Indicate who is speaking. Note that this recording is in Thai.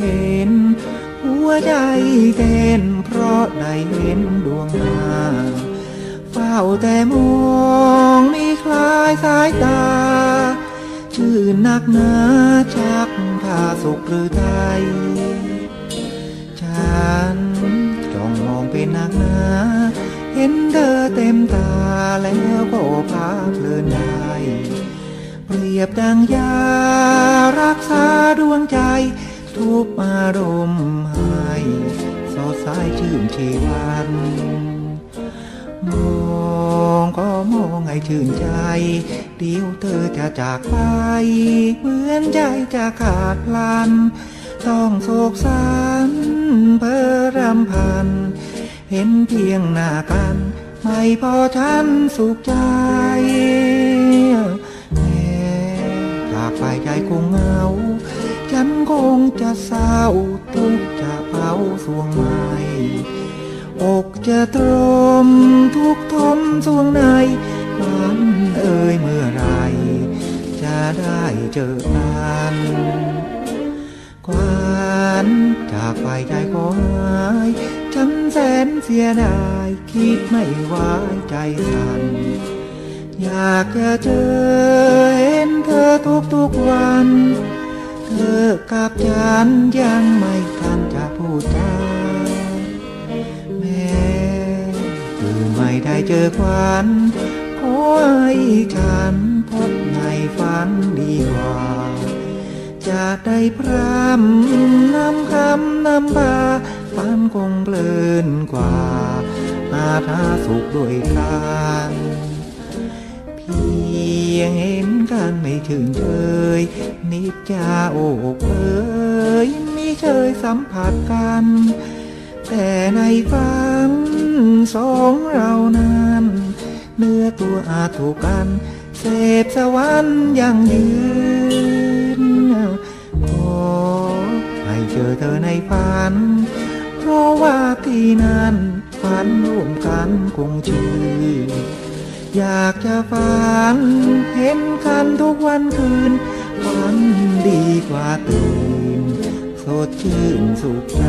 Speaker 1: เห็น หัวใจเต้นเพราะได้เห็นดวงตาเฝ้าแต่มองมีคลายสายตา ชื่นนักหนาชักพาสุขหรือใจฉันจ้องมองเป็นนักหนาเห็นเธอเต็มตาแล้วก็พาเพลินได้เปรียบดังยารักษาดวงใจ ทุกอารมณ์ให้สดใสชื่นชีวัน มองก็มองให้ชื่นใจ เดี๋ยวเธอจะจากไป เหมือนใจจะขาดพลัน ต้องโศกสันเพื่อรำพัน เห็นเพียงหน้ากัน ไม่พอฉันสุขใจแม้จากไปใจคงเหงา งจะเศร้าทุกจะเผาสวงไม้อกจะตรมทุกทมสวงในฝันเอ่ยเมื่อไร จะได้เจอกันควันจากไปใจก็หายฉันแสนเสียดายคิดไม่ไหวใจสั่นอยากจะเจอเห็นเธอทุกทุกๆวัน เธอกับฉันยังไม่ทันจะพูดจาแม้คือไม่ได้เจอควันขอให้ฉันพบในฝันดีกว่า จะได้พรำนำคำนำพาฝันคงเพลินกว่า อาทาสุขด้วยกันพีย งเห็นกันไม่ถึงเชยนิจจาโอกเอยมีเชยสัมผัสกัน แต่ในฝันสองเรานั้น เนื้อตัวอาถูกกัน เสพสวรรค์ยังยืนขอให้เจอเธอในฝัน เพราะว่าที่นั้นฝันร่วมกันคงชื่น อยากจะฝัน เห็นกันทุกวันคืนฝันดีกว่าตื่น สดชื่นสุขใจ